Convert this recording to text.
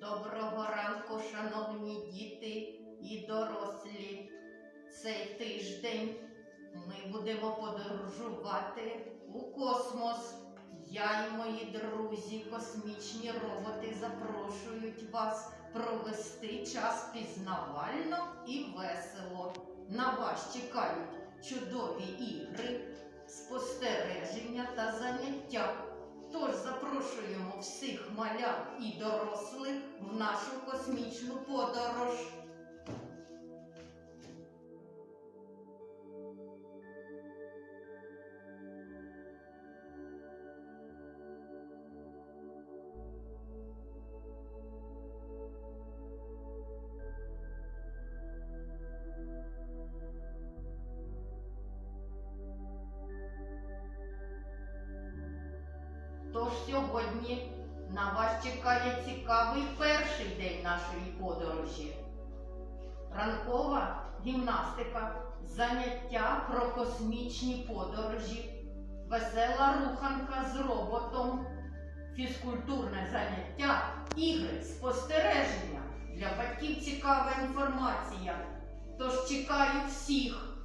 Доброго ранку, шановні діти і дорослі. Цей тиждень ми будемо подорожувати у космос. Я і мої друзі, космічні роботи, запрошують вас провести час пізнавально і весело. На вас чекають чудові ігри, спостереження та заняття. Тож запрошуємо всіх малят і дорослих в нашу космічну подорож. Тож сьогодні на вас чекає цікавий перший день нашої подорожі. Ранкова гімнастика, заняття про космічні подорожі, весела руханка з роботом, фізкультурне заняття, ігри, спостереження. Для батьків цікава інформація. Тож чекаю всіх